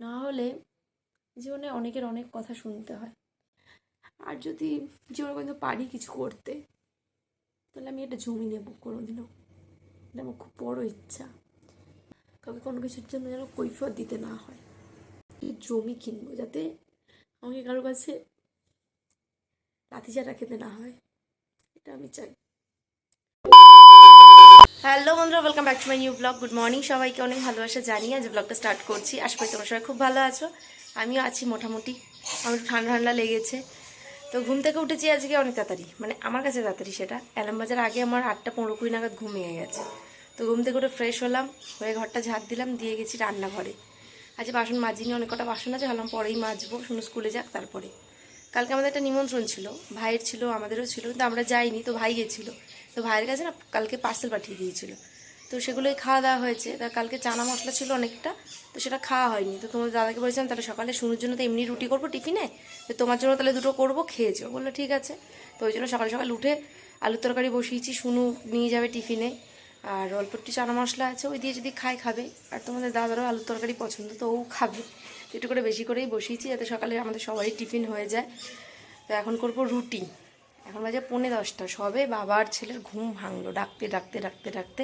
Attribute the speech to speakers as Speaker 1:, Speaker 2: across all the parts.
Speaker 1: না হলে জীবনে অনেকের অনেক কথা শুনতে হয়। আর যদি জীবনে কিন্তু পারি কিছু করতে, তাহলে আমি এটা জমি নেব কোনো দিনও এটা আমার খুব বড় ইচ্ছা। কাউকে কোনো কিছুর জন্য যেন কৈফত দিতে না হয়। এই জমি কিনবো যাতে আমাকে কারও কাছে লাথিচাটা খেতে না হয়। এটা আমি চাই। হ্যালো বন্ধুরা welcome back to my new blog good morning সবাইকে অনেক ভালোবাসা জানিয়ে আজ ব্লগটা স্টার্ট করছি। আশা করি তোমরা সবাই খুব ভালো আছো। আমিও আছি মোটামুটি। আমার একটু ঠান্ডা ঠান্ডা লেগেছে। তো ঘুম থেকে উঠেছি আজকে অনেক তাড়াতাড়ি। মানে আমার কাছে তাড়াতাড়ি সেটা। অ্যালার্ম বাজার আগে আমার আটটা পনেরো কুড়ি নাগাদ ঘুমিয়ে গেছে। তো ঘুম থেকে উঠে ফ্রেশ হলাম, হয়ে ঘরটা ঝাড় দিলাম, দিয়ে গেছি রান্নাঘরে। আজকে বাসন মাজিনি, অনেক কটা বাসন আছে, ভাবলাম পরেই মাজবো। শুনে, স্কুলে যাক তারপরে। কালকে আমাদের একটা নিমন্ত্রণ ছিল, ভাইয়ের ছিল, আমাদেরও ছিল, কিন্তু আমরা যাইনি, তো ভাই গেছিল। তো ভাইয়ের কাছে না কালকে পার্সেল পাঠিয়ে দিয়েছিল। তো সেগুলোই খাওয়া দাওয়া হয়েছে। তা কালকে চানা মশলা ছিল অনেকটা, তো সেটা খাওয়া হয়নি। তো তোমার দাদাকে বলেছিলাম, তাহলে সকালে শুনুর জন্য তো এমনি রুটি করব টিফিনে, তো তোমার জন্য তাহলে দুটো করব খেয়েছো বলল, ঠিক আছে। তো ওই জন্য সকাল সকাল উঠে আলুর তরকারি বসিয়েছি শুনু নিয়ে যাবে টিফিনে। আর অল্প একটু চানা মশলা আছে, ওই দিয়ে যদি খায় খাবে। আর তোমাদের দাদারও আলুর তরকারি পছন্দ, তো ও খাবে। একটু করে বেশি করেই বসিয়েছি, যাতে সকালে আমাদের সবারই টিফিন হয়ে যায়। তো এখন করব রুটি। এখন বাজে পৌনে দশটা। সবে বাবার ছেলের ঘুম ভাঙলো। ডাকতে ডাকতে ডাকতে ডাকতে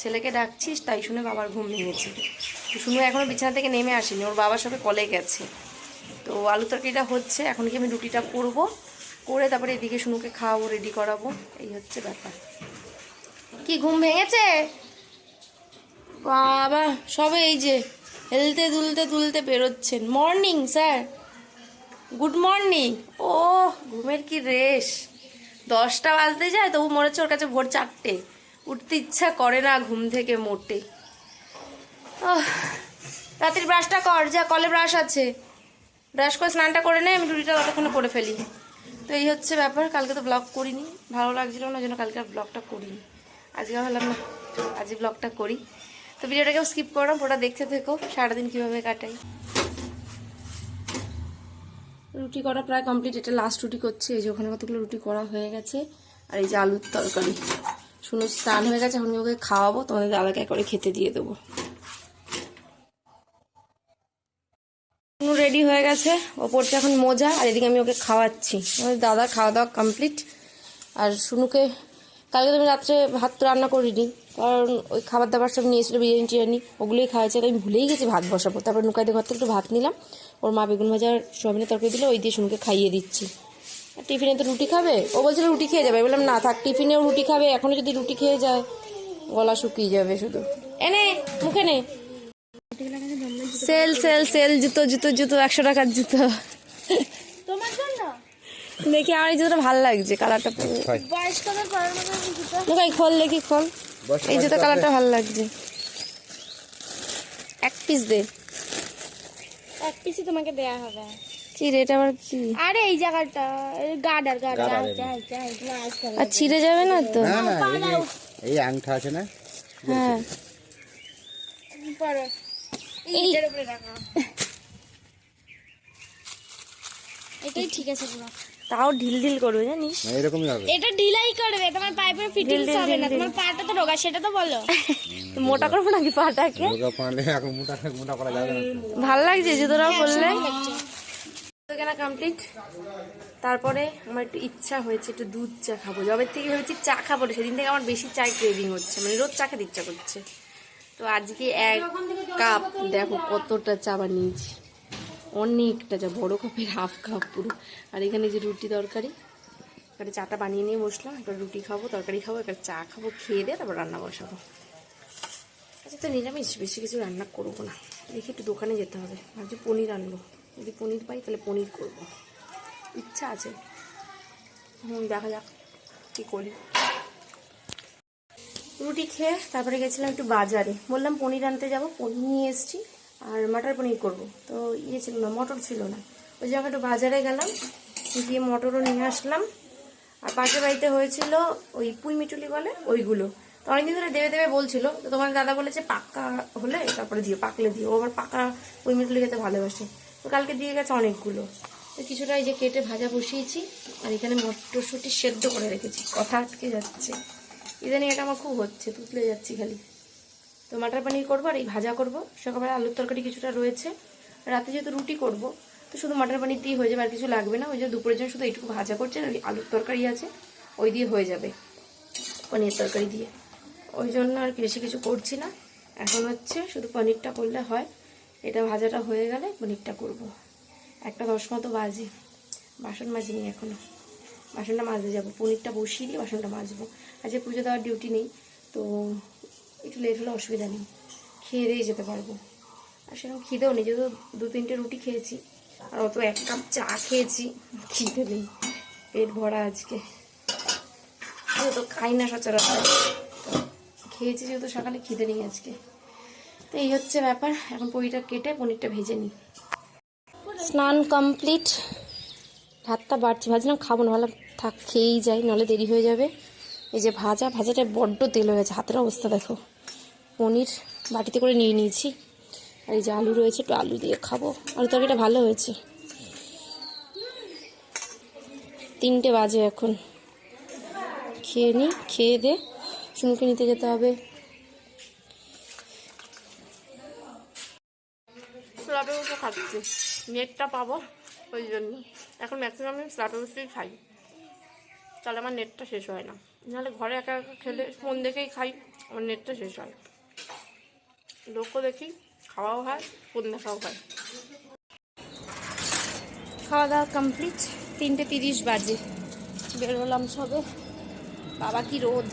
Speaker 1: ছেলেকে ডাকছিস, তাই শুনে বাবার ঘুম ভেঙেছে। শুনে এখনও বিছানা থেকে নেমে আসেনি। ওর বাবার সবে কলে গেছে। তো আলু তরকারিটা হচ্ছে, এখন কি আমি রুটিটা করব? করে তারপরে এদিকে শুনুকে খাওয়াবো রেডি করাবো। এই হচ্ছে ব্যাপার। কি ঘুম ভেঙেছে? বাবা, সবে এই যে হেলতে, দুলতে তুলতে বেরোচ্ছেন। মর্নিং স্যার গুড মর্নিং ও ঘুমের কি রেশ। দশটা বাজতে যায়, তবু মনে হচ্ছে ওর কাছে ভোর চারটে। উঠতে ইচ্ছা করে না ঘুম থেকে মোটে। রাত্রির ব্রাশটা কর, যা কলে ব্রাশ আছে। ব্রাশ করে স্নানটা করে নে, আমি রুটিটা ততক্ষণে করে ফেলি। তো এই হচ্ছে ব্যাপার, কালকে তো ব্লগ করিনি, ভালো লাগছিল না জন্য কালকে আর ব্লগটা করিনি। আজকে ভাবলাম না আজকে ব্লগটা করি। তো ভিডিওটাকেও স্কিপ করো ওটা দেখতে থেকো, সারাদিন কীভাবে কাটাই। রুটি করা প্রায় কমপ্লিট এটা লাস্ট রুটি করছি, এই যে ওখানে কতগুলো রুটি করা হয়ে গেছে। আর এই যে আলুর তরকারি। শুনো, স্নান হয়ে গেছে, এখন ওকে খাওয়াবো তোমাদের দাদাকে করে খেতে দিয়ে দেবো। রেডি হয়ে গেছে ও পড়ছে এখন মোজা, আর এদিকে আমি ওকে খাওয়াচ্ছি। আমাদের দাদা খাওয়া দাওয়া কমপ্লিট আর শুনুকে, কালকে তো আমি রাত্রে ভাত রান্না করিনি। কারণ ওই খাবার দাবার সব নিয়েছিল বিরিয়ানি টিরিয়ানি ওগুলোই খাওয়াচ্ছে আমি ভুলেই গেছি ভাত বসাবো। তারপর নুকাইদের ঘর থেকে একটু ভাত নিলাম। ওর মা বেগুন ভাজার সোয়াবিনের তরকারি দিলে ওই দিয়ে শুনুকে খাইয়ে দিচ্ছি। আর টিফিনে তো রুটি খাবে? ও বলছিল রুটি খেয়ে যাবে। বললাম না থাক টিফিনেও রুটি খাবে। এখনও যদি রুটি খেয়ে যায় গলা শুকিয়ে যাবে শুধু। এনে মুখে নে। সেল সেল সেল জুতো জুতো জুতো একশো টাকার জুতো।
Speaker 2: তোমার জন্য?
Speaker 1: দেখি আমার এই জুতোটা ভালো লাগছে কালারটা মুখাই খোল দেখি খোল। এই জুতো কালারটা ভালো লাগছে। এক পিস দে।
Speaker 2: এক পিসই তোমাকে দেয়া হবে।
Speaker 1: কি রেট আবার কি?
Speaker 2: আরে এই জায়গাটা গার্ডার গার্ডার।
Speaker 1: আর ছিঁড়ে যাবে না তো?
Speaker 3: না না এই আংটা আছে না?
Speaker 1: হ্যাঁ।
Speaker 2: পরে। এই এটার উপরে রাখা। এটাই ঠিক আছে পুরো।
Speaker 1: তাও ঢিল ঢিল করবে জানিস?
Speaker 3: না এরকমই হবে।
Speaker 2: এটা ঢিলাই করবে তোমার পাইপের ফিটিংস
Speaker 1: ঢিল,
Speaker 2: হবে না তোমার পাটা তো রোগা সেটা তো বলো।
Speaker 1: তো মোটা করব নাকি পাটাকে?
Speaker 3: রোগা পালে এখন মোটা মোটা করা যাবে না।
Speaker 1: ভালো লাগছে জুতোটাও পরলে কেনা কমপ্লিট তারপরে আমার একটু ইচ্ছা হয়েছে একটু দুধ চা খাব। জবের থেকে ভেবেছি চা খাব সেদিন থেকে আমার বেশি চাই ক্রেভিং হচ্ছে। মানে রোজ চা খেতে ইচ্ছা করছে। তো আজকে এক কাপ দেখো কতটা চা বানিয়েছি। অনেকটা যা বড় কাপের হাফ কাপ পুরো। আর এখানে যে রুটি তরকারি এবারে চাটা বানিয়ে নিয়ে বসলাম, একটা রুটি খাব, তরকারি খাব, একটা চা খাব, খেয়ে দিয়ে তারপর রান্না বসাবো। আচ্ছা তো নিরামিষ, বেশি কিছু রান্না করব না। দেখি একটু দোকানে যেতে হবে। ভাবছি পনির আনব। যদি পনির পাই তাহলে পনির করব। ইচ্ছা আছে। হুম, দেখা যাক কী করি। রুটি খেয়ে তারপরে গেছিলাম একটু বাজারে। বললাম পনির আনতে যাব, পনির নিয়ে এসেছি। আর মাটার পনির করব। তো ইয়ে ছিল না, মটর ছিল না। ওই জায়গায় একটু বাজারে গেলাম, গিয়ে মটরও নিয়ে আসলাম। আর পাশের বাড়িতে হয়েছিল ওই পুঁই মিটুলি বলে, ওইগুলো। তো অনেকদিন ধরে দেবে দেবে বলছিল, তো তোমার দাদা বলেছে পাক্কা হলে তারপরে দিও, পাকলে দিও। ও আবার পাকা পুঁই মিটুলি খেতে ভালোবাসে। তো কালকে দিয়ে গেছে অনেকগুলো। তো কিছুটা এই যে কেটে ভাজা বসিয়েছি, আর এখানে মটরশুঁটি সেদ্ধ করে রেখেছি। কথা আটকে যাচ্ছে। ইদানিং এটা আমার খুব হচ্ছে, তুতলে যাচ্ছি খালি। তো মাটার পানির করব আর এই ভাজা করব। সকালবেলা আলুর তরকারি কিছুটা রয়েছে। রাতে যেহেতু রুটি করব, তো শুধু মটর পনির দিয়ে হয়ে যাবে আর কিছু লাগবে না। ওই যে দুপুরের জন্য শুধু এইটুকু ভাজা করছে আর আলুর তরকারি আছে, ওই দিয়ে হয়ে যাবে পনির তরকারি দিয়ে। ওই জন্য আর বেশি কিছু করছি না। এখন হচ্ছে শুধু পনিরটা করলে হয়। এটা ভাজাটা হয়ে গেলে পনিরটা করব। একটা দশ মতো বাজে। বাসন মাজিনি এখনও বাসনটা মাজতে যাব। পনিরটা বসিয়ে দিয়ে বাসনটা মাজবো। আজকে পুজো দেওয়ার ডিউটি নেই। তো একটু লেট হলে অসুবিধা নেই। খেয়ে দিয়ে যেতে পারব। আর সেরকম খিদেও নেই, যেহেতু দু তিনটে রুটি খেয়েছি, আর অত এক কাপ চা খেয়েছি, খিদে নেই, পেট ভরা আজকে। তো খাই না সচরাচর। খেয়েছি যেহেতু সকালে খিদে নেই আজকে। তো এই হচ্ছে ব্যাপার, এখন পনিরটা কেটে পনিরটা ভেজে নিই। স্নান কমপ্লিট ভাতটা বাড়ছে ভাজলাম খাব না ভালো থাক, খেয়েই যাই, নাহলে দেরি হয়ে যাবে। এই যে ভাজা, ভাজাটা বড্ড তেল হয়ে গেছে, হাতের অবস্থা দেখো। পনির বাটিতে করে নিয়ে নিয়েছি। আর এই যে আলু রয়েছে, একটু আলু দিয়ে খাব। আলু তরকারিটা ভালো হয়েছে। তিনটে বাজে এখন। খেয়ে নিই খেয়ে দে। শুনুকে নিতে যেতে হবে। খাচ্ছি। নেটটা পাবো ওই জন্য। এখন ম্যাক্সিমাম আমি বসেই খাই। তাহলে আমার নেটটা শেষ হয় না। নাহলে ঘরে একা একা খেলে ফোন দেখেই খাই, আমার নেটটা শেষ হয় লোকও দেখি, খাওয়াও হয়, ফোন দেখাও হয়। খাওয়া দাওয়া কমপ্লিট তিনটে তিরিশ বাজে। বেরোলাম সবে। বাবা কি রোদ।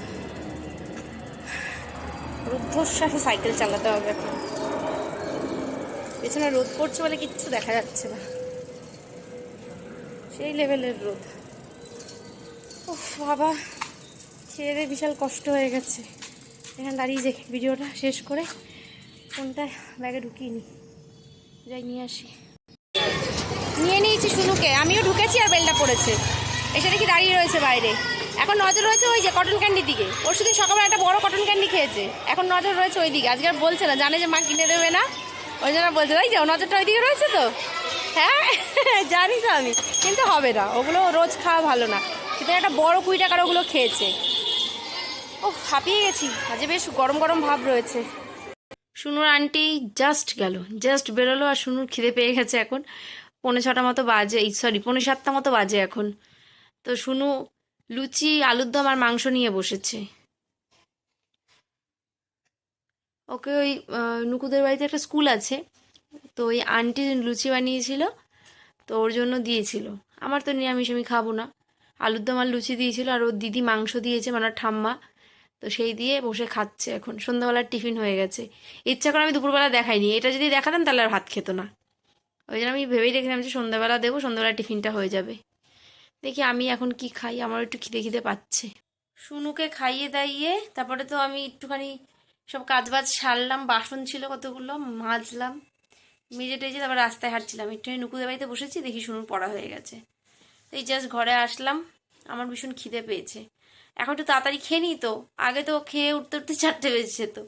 Speaker 1: রুদ্ধশ্বাসে সাইকেল চালাতে হবে এখন। পেছনে রোদ পড়ছে বলে কিচ্ছু দেখা যাচ্ছে না। সেই লেভেলের রোদ। উফ, বাবা। খেয়ে বিশাল কষ্ট হয়ে গেছে। এখানে দাঁড়িয়ে যে ভিডিওটা শেষ করে ফোনটা ব্যাগে ঢুকিয়ে নি। যাই, নিয়ে আসি। নিয়ে নিয়েছি শুনুকে, আমিও ঢুকেছি আর বেলটা পড়েছে। এসে দেখি দাঁড়িয়ে রয়েছে বাইরে। এখন নজর রয়েছে ওই যে কটন ক্যান্ডির দিকে। ওর শুধু সকালে একটা বড় কটন ক্যান্ডি খেয়েছে। এখন নজর রয়েছে ওই দিকে আজকে আর বলছে না, জানে যে মা কিনে দেবে না। ওই জন্য বলছে তাই যে ও নজরটা ওই দিকে রয়েছে তো? হ্যাঁ জানি তো আমি। কিন্তু হবে না, ওগুলো রোজ খাওয়া ভালো না। কিন্তু একটা বড় কুড়ি টাকার ওগুলো খেয়েছে। ও হাঁপিয়ে গেছি। আজকে বেশ গরম গরম ভাব রয়েছে। শুনুর আন্টি জাস্ট গেল জাস্ট বেরোলো আর শুনুর খিদে পেয়ে গেছে এখন। পৌনে ছটা মতো বাজে, এই সরি পৌনে সাতটা মতো বাজে এখন। তো শুনু, লুচি, আলুর দম আর মাংস নিয়ে বসেছে। ওকে ওই নুকুদের বাড়িতে একটা স্কুল আছে। তো ওই আন্টি লুচি বানিয়েছিল, তো ওর জন্য দিয়েছিল। আমার তো নিরামিষ আমি খাব না। আলুর দম আর লুচি দিয়েছিল আর ওর দিদি মাংস দিয়েছে মানে ঠাম্মা। তো সেই দিয়ে বসে খাচ্ছে এখন। সন্ধ্যাবেলার টিফিন হয়ে গেছে। ইচ্ছা করে আমি দুপুরবেলা দেখাইনি। এটা যদি দেখাতাম তাহলে আর ভাত খেত না। ওই জন্য আমি ভেবেই রেখেছিলাম যে সন্ধ্যাবেলা দেবো সন্ধ্যাবেলা টিফিনটা হয়ে যাবে। দেখি আমি এখন কি খাই আমার একটু খিদে খিদে পাচ্ছে। শুনুকে খাইয়ে দাইয়ে তারপরে তো আমি একটুখানি সব কাজ বাজ সারলাম, বাসন ছিল কতগুলো, মাজলাম, মেজে টেজে তারপর রাস্তায় হাঁটছিলাম। একটুখানি নুকুদের বাড়িতে বসেছি, দেখি শুনুর পড়া হয়ে গেছে। এই জাস্ট ঘরে আসলাম, আমার ভীষণ খিদে পেয়েছে। এখন একটু তাড়াতাড়ি খেয়ে নিই তো। আগে তো খেয়ে উঠতে উঠতে চারটে বেজেছে তো।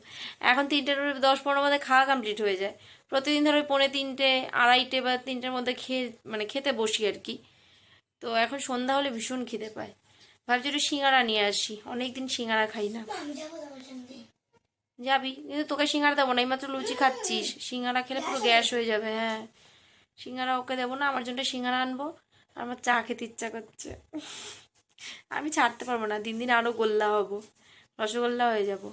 Speaker 1: এখন তিনটের দশ পনেরো মধ্যে খাওয়া কমপ্লিট হয়ে যায়। প্রতিদিন ধরো পৌনে তিনটে, আড়াইটে বা তিনটের মধ্যে খেয়ে মানে খেতে বসি আর কি। তো এখন সন্ধ্যা হলে ভীষণ খিদে পায়। ভাবছি একটু সিঙ্গারা নিয়ে আসি। অনেকদিন সিঙ্গারা খাই না। যাবি? কিন্তু তোকে সিঙ্গারা দেবো না, এইমাত্র লুচি খাচ্ছিস। সিঙ্গারা খেলে পুরো গ্যাস হয়ে যাবে হ্যাঁ। সিঙ্গারা ওকে দেবো না, আমার জন্য সিঙ্গারা আনব। আমার চা খেতে ইচ্ছা করছে। আমি ছাড়তে পারব না, দিন দিন আরও গোল্লা হব, রসগোল্লা হয়ে যাব।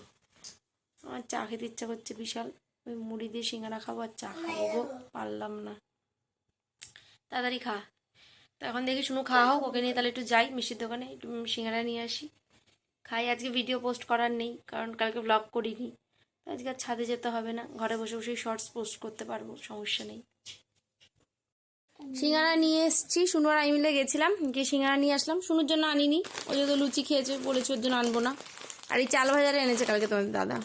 Speaker 1: আমার চা খেতে ইচ্ছা করছে বিশাল, ওই মুড়ি দিয়ে সিঙ্গারা খাব আর চা খাব, পারলাম না। তাড়াতাড়ি খা। তো এখন দেখি শুনু খাওয়া হোক, ওকে নিয়ে তাহলে একটু যাই মিষ্টির দোকানে, একটু সিঙ্গারা নিয়ে আসি। খাই, আজকে ভিডিও পোস্ট করার নেই, কারণ কালকে ব্লগ করিনি। আজকে আর ছাদে যেতে হবে না, ঘরে বসে বসেই শর্টস পোস্ট করতে পারব, সমস্যা নেই। সিঙ্গারা নিয়ে এসেছি শুনু আর আমি মিলে গেছিলাম, গিয়ে সিঙ্গারা নিয়ে আসলাম। শুনুর জন্য আনিনি, ওই যেহেতু লুচি খেয়েছে, বলেছে ওর জন্য আনব না। আর এই চাল ভাজারে এনেছে কালকে তোমাদের দাদা।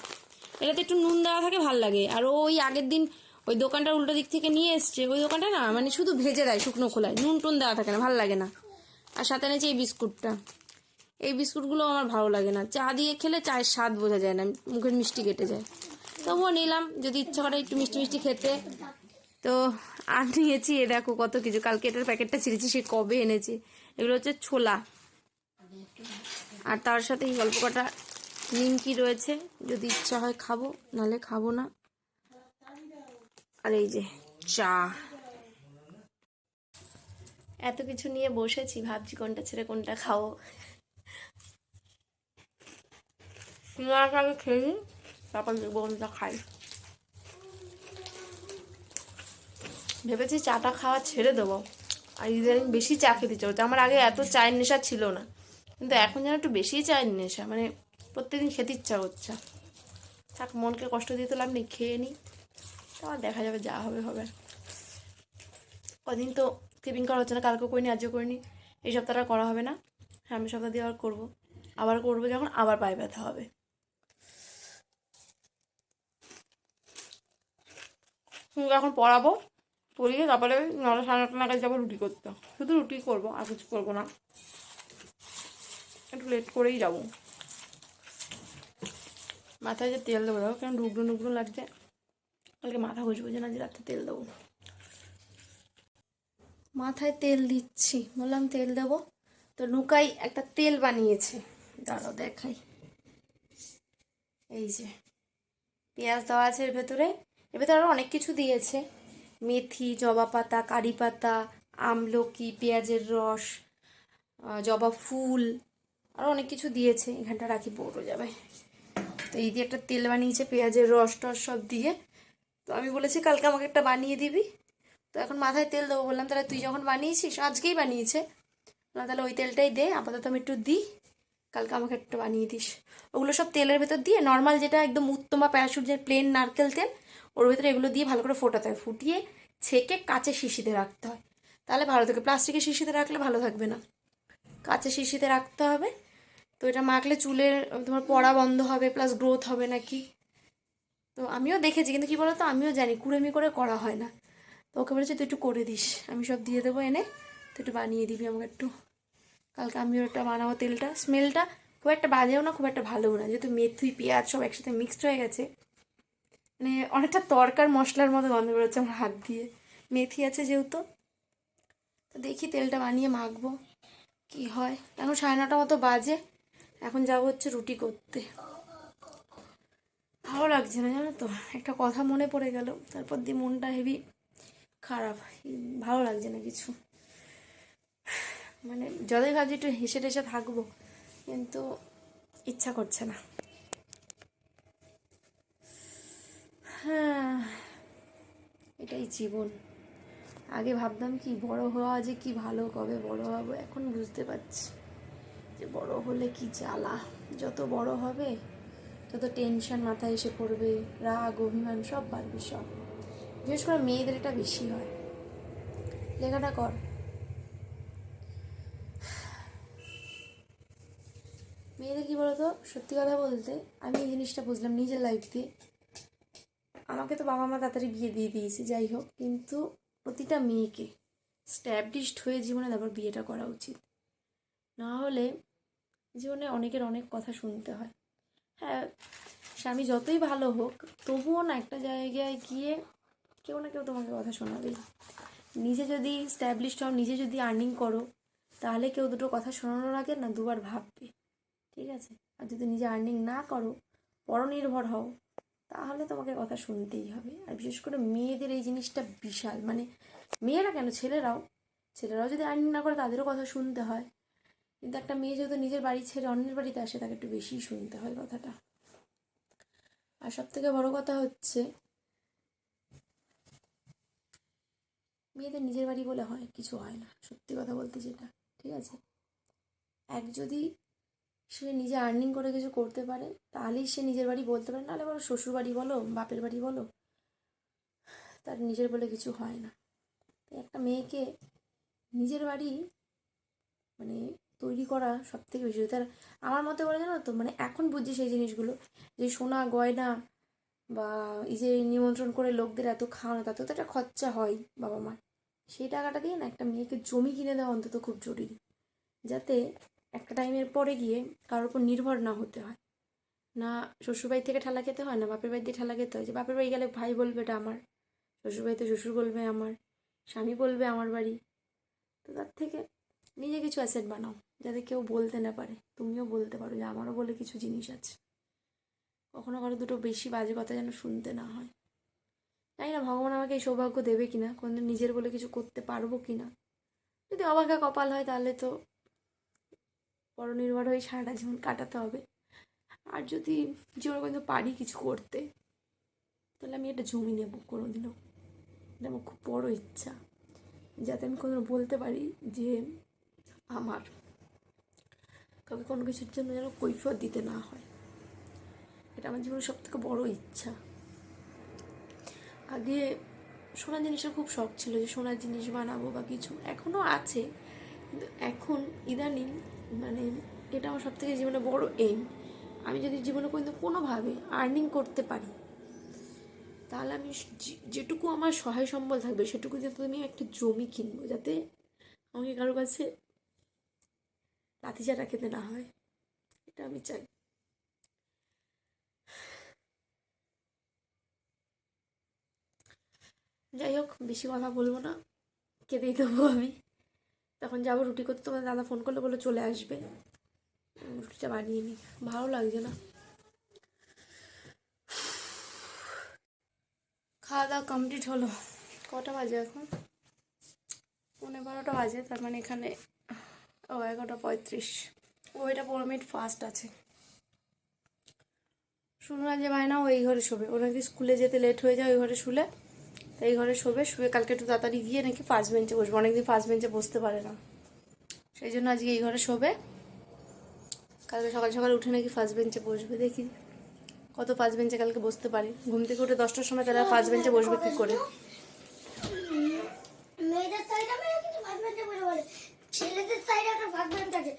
Speaker 1: এটাতে একটু নুন দেওয়া থাকে, ভালো লাগে। আর ওই আগের দিন ওই দোকানটার উল্টো দিক থেকে নিয়ে এসছে, ওই দোকানটা না মানে শুধু ভেজে দেয় শুকনো খোলায়, নুন টুন দেওয়া থাকে না, ভালো লাগে না। আর সাথে এনেছে এই বিস্কুটটা। এই বিস্কুটগুলো আমার ভালো লাগে না। চা দিয়ে খেলে চায়ের স্বাদ বোঝা যায় না, মুখের মিষ্টি কেটে যায়। তবুও নিলাম, যদি ইচ্ছা করে একটু মিষ্টি মিষ্টি খেতে। তো আর নিয়েছি, এ দেখো কত কিছু। কালকে এটার প্যাকেটটা ছিঁড়েছি, সে কবে এনেছে? এগুলো হচ্ছে ছোলা। আর তার সাথে এই গল্প কটা নিমকি রয়েছে। যদি ইচ্ছা হয় খাব, নাহলে খাব না। আর এই যে
Speaker 2: চা।
Speaker 1: এত কিছু নিয়ে বসেছি, ভাবছি কোনটা ছেড়ে কোনটা আগে খেয়ে তারপর কোনটা খাই ভেবেছি চাটা খাওয়া ছেড়ে দেবো। আর ইদানিং বেশি চা খেতে করছে। আমার আগে এত চায়ের নেশা ছিল না। কিন্তু এখন যেন একটু বেশি চায়ের নেশা। মানে প্রত্যেকদিন খেতে ইচ্ছা করছে। থাক, মনকে কষ্ট দিয়ে তো লাভ নেই, খেয়ে নিই। তারপর দেখা যাবে, যা হবে হবে। কদিন তো স্কিপিং করা হচ্ছে না, কালকেও করিনি আজও করিনি। এই সপ্তাহটা করা হবে না। সামনের সপ্তাহ দিয়ে আবার করব। আবার করব যখন, আবার পায়ে ব্যথা হবে। এখন পড়াবো। পড়িয়ে তারপরে নটা সাড়ে নটা নাগাদ যাব রুটি করতে। শুধু রুটি করব, আর কিছু করব না। একটু লেট করেই যাব। মাথায় যে তেল দেবো, দেখো কেন ডুবলো ডুবলো লাগছে। কালকে মাথা ঘুষবো যে না যে রাত্রে তেল দেবো। মাথায় তেল দিচ্ছি। বললাম তেল দেবো। তো লুকাই একটা তেল বানিয়েছে। দাঁড়াও, দেখাই। এই যে, পেঁয়াজ দেওয়া আছে এর ভেতরে। এর ভেতরে আরও অনেক কিছু দিয়েছে। মেথি, জবা পাতা, কারি পাতা আমলকি পেঁয়াজের রস জবা ফুল আরও অনেক কিছু দিয়েছে। এখানটা রাখি পড়ে যাবে। তো এই দিয়ে একটা তেল বানিয়েছে, পেঁয়াজের রস টস সব দিয়ে। তো আমি বলেছি, কালকে আমাকে একটা বানিয়ে দিবি। তো এখন মাথায় তেল দেবো। বললাম, তাহলে তুই যখন বানিয়েছিস, আজকেই বানিয়েছে। বললাম, তাহলে ওই তেলটাই দে, আপাতত আমি একটু দিই। কালকে আমাকে একটা বানিয়ে দিস। ওগুলো সব তেলের ভেতর দিয়ে, নর্মাল যেটা একদম উত্তম বা প্যারাশুট যে প্লেন নারকেল তেল ওর ভিতরে এগুলো দিয়ে ভালো করে ফোটাতে হয়। ফুটিয়ে ছেঁকে কাঁচের শিশিতে রাখতে হয়। তাহলে ভালো থাকে। প্লাস্টিকের শিশিতে রাখলে ভালো থাকবে না। কাঁচের শিশিতে রাখতে হবে। তো এটা মাখলে চুলের, তোমার পড়া বন্ধ হবে প্লাস গ্রোথ হবে নাকি? তো আমিও দেখেছি, কিন্তু কি বলতো? আমিও জানি, কুড়েমি করে করা হয় না। তো ওকে বলেছে, তুই একটু করে দিস। আমি সব দিয়ে দেবো এনে। তুই একটু বানিয়ে দিবি আমাকে একটু। কালকে আমিও একটা বানাবো তেলটা। স্মেলটা খুব একটা বাজেও না, খুব একটা ভালোও না। যেহেতু মেথি পেঁয়াজ সব একসাথে মিক্সড হয়ে গেছে। মানে অনেকটা তরকার মশলার মতো গন্ধ বেরোচ্ছে আমার হাত দিয়ে। মেথি আছে যেহেতু, তো দেখি তেলটা বানিয়ে মাখবো, কি হয়। এখন সাড়ে নটা মতো বাজে, এখন যাব হচ্ছে রুটি করতে। ভালো লাগছে না জানো তো? একটা কথা মনে পড়ে গেল, তারপর দিয়ে মনটা হেভি খারাপ। ভালো লাগছে না কিছু। মানে যতই ভাবছি একটু হেসে টেসে থাকব, কিন্তু ইচ্ছা করছে না। হ্যাঁ এটাই জীবন। আগে ভাবতাম কি বড় হওয়া যে কি ভালো, কবে বড় হব, এখন বুঝতে পারছি যে বড় হলে কি জ্বালা। যত বড় হবে, তত টেনশন মাথায় এসে পড়বে, রাগ, অভিমান, সব বাড়বে সব। বিশেষ করে মেয়েদের এটা বেশি হয়। লেখাটা কর। মেয়েদের কি বলতো? সত্যি কথা বলতে, আমি এই জিনিসটা বুঝলাম নিজের লাইফ দিয়ে। আমাকে তো বাবা মা তাড়াতাড়ি বিয়ে দিয়ে দিয়েছে, যাই হোক। কিন্তু প্রতিটা মেয়েকে স্ট্যাবলিশড হয়ে জীবনে তারপর বিয়েটা করা উচিত। না হলে জীবনে অনেকের অনেক কথা শুনতে হয়। হ্যাঁ স্বামী যতই ভালো হোক, তবুও না একটা জায়গায় গিয়ে কেউ না কেউ তোমাকে কথা শোনাবেই। নিজে যদি স্ট্যাবলিশড হও, নিজে যদি আর্নিং করো, তাহলে কেউ দুটো কথা শোনানোর আগে না দুবার ভাববে। ঠিক আছে? আর যদি নিজে আর্নিং না করো, পরনির্ভর হও তাহলে তোমাকে কথা শুনতেই হবে। আর বিশেষ করে মেয়েদের এই জিনিসটা বিশাল। মানে মেয়েরা কেন? ছেলেরাও। ছেলেরাও যদি আর্নিং না করে, তাদেরও কথা শুনতে হয়। কিন্তু একটা মেয়ে যেহেতু নিজের বাড়ি ছেড়ে অন্যের বাড়িতে আসে, তাকে একটু বেশিই শুনতে হয় কথাটা। আর সব থেকে বড় কথা হচ্ছে, মেয়েদের নিজের বাড়ি বলে হয়, কিছু হয় না। সত্যি কথা বলতে যেটা, ঠিক আছে? এক যদি সে নিজে আর্নিং করে কিছু করতে পারে, তাহলেই সে নিজের বাড়ি বলতে পারে, নাহলে বলো শ্বশুর বাড়ি বলো, বাপের বাড়ি বলো, তার নিজের বলে কিছু হয় না। একটা মেয়েকে নিজের বাড়ি মানে তৈরি করা সব থেকে বেশি তার আমার মতে বলে জানো তো মানে এখন বুঝছি সেই জিনিসগুলো, যে সোনা, গয়না বা এই যে নিমন্ত্রণ করে লোকদের এত খাওয়ানো, তাতে তো একটা খরচা হয় বাবা মার সেই টাকাটা দিয়ে না একটা মেয়েকে জমি কিনে দেওয়া অন্তত খুব জরুরি, যাতে একটা টাইমের পরে গিয়ে কারোর উপর নির্ভর না হতে হয়। না শ্বশুরবাড়ি থেকে ঠেলা খেতে হয়, না বাপের বাড়ি দিয়ে ঠেলা খেতে হয়। যে বাপের বাড়ি গেলে ভাই বলবে এটা আমার, শ্বশুরবাড়িতে শ্বশুর বলবে আমার, স্বামী বলবে আমার বাড়ি। তো তার থেকে নিজে কিছু অ্যাসেট বানাও, যাতে কেউ বলতে না পারে। তুমিও বলতে পারো যে আমারও বলে কিছু জিনিস আছে। কখনো কারও দুটো বেশি বাজে কথা যেন শুনতে না হয়। জানি না, ভগবান আমাকে এই সৌভাগ্য দেবে কিনা, কোনদিন নিজের বলে কিছু করতে পারব কিনা। যদি অবাকা কপাল হয় তাহলে তো পরনির্ভর হয়ে সারাটা জীবন কাটাতে হবে। আর যদি জীবনে কিন্তু পারি কিছু করতে, তাহলে আমি একটা জমি নেব কোনোদিনও। এটা আমার খুব বড়ো ইচ্ছা। যাতে আমি কোনো বলতে পারি যে আমার কাউকে কোনো কিছুর জন্য যেন কৈফত দিতে না হয়। এটা আমার জীবনের সব থেকে বড়ো ইচ্ছা। আগে সোনার জিনিসের খুব শখ ছিল যে সোনার জিনিস বানাবো বা কিছু। এখনও আছে, কিন্তু এখন ইদানিং মানে এটা আমার সব থেকে জীবনে বড় এইম আমি যদি জীবনে কিন্তু কোনোভাবে আর্নিং করতে পারি, তাহলে আমি যেটুকু আমার সহায় সম্বল থাকবে, সেটুকু যাতে আমি একটা জমি কিনবো, যাতে আমাকে কারও কাছে লাথিচাটা খেতে না হয়। এটা আমি চাই। যাই হোক, বেশি কথা বলব না। কেঁদেই দেবো আমি। তখন যাব রুটি করতে তোমার দাদা ফোন করলে বলে চলে আসবে। রুটিটা বানিয়ে নিই ভালো লাগছে না। খাওয়া দাওয়া কমপ্লিট হলো। কটা বাজে এখন? পনেরো বারোটা বাজে, তার মানে এখানে, ও, এগারোটা পঁয়ত্রিশ। ও, এটা পনেরো মিনিট ফাস্ট আছে। শুনলাম যে ভাই না ওই ঘরে শোবে। ও নাকি স্কুলে যেতে লেট হয়ে যায় ওই ঘরে শুলে? এই ঘরে শোবে শুয়ে কালকে একটু তাড়াতাড়ি গিয়ে নাকি ফার্স্ট বেঞ্চে বসবে। অনেকদিন ফার্স্ট বেঞ্চে বসতে পারে না। সেই জন্য আজকে এই ঘরে শোবে। কালকে সকাল সকাল উঠে নাকি ফার্স্ট বেঞ্চে বসবে দেখি কত ফার্স্ট বেঞ্চে কালকে বসতে পারে। ঘুম থেকে উঠে দশটার সময় তারা ফার্স্ট বেঞ্চে বসবে কী করে?
Speaker 2: ছেলেদের সাইডে একটা বেঞ্চ আছে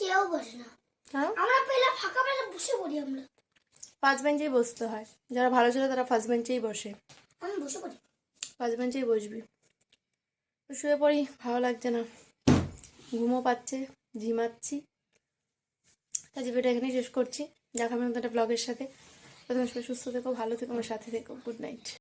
Speaker 2: কেউ বসে না।
Speaker 1: হ্যাঁ?
Speaker 2: আমরা পেলে ফাঁকা পেলে বসে পড়ি আমরা।
Speaker 1: ফার্স্ট বেঞ্চেই বসতে হয়। যারা ভালো ছিল তারা ফার্স্ট বেঞ্চেই বসে।
Speaker 2: আমি বসে পড়ি।
Speaker 1: পাঁচ বেঞ্চেই বসবি। শুয়ে পড়ি, ভালো লাগছে না। ঘুমও পাচ্ছে, ঝিমাচ্ছি। আজ ভিডিওটা এখানেই শেষ করছি। দেখা হবে নতুন একটা ব্লগের সাথে। প্রথমে সবাই সুস্থ থেকো, ভালো থেকো, আমার সাথে থেকো। Good night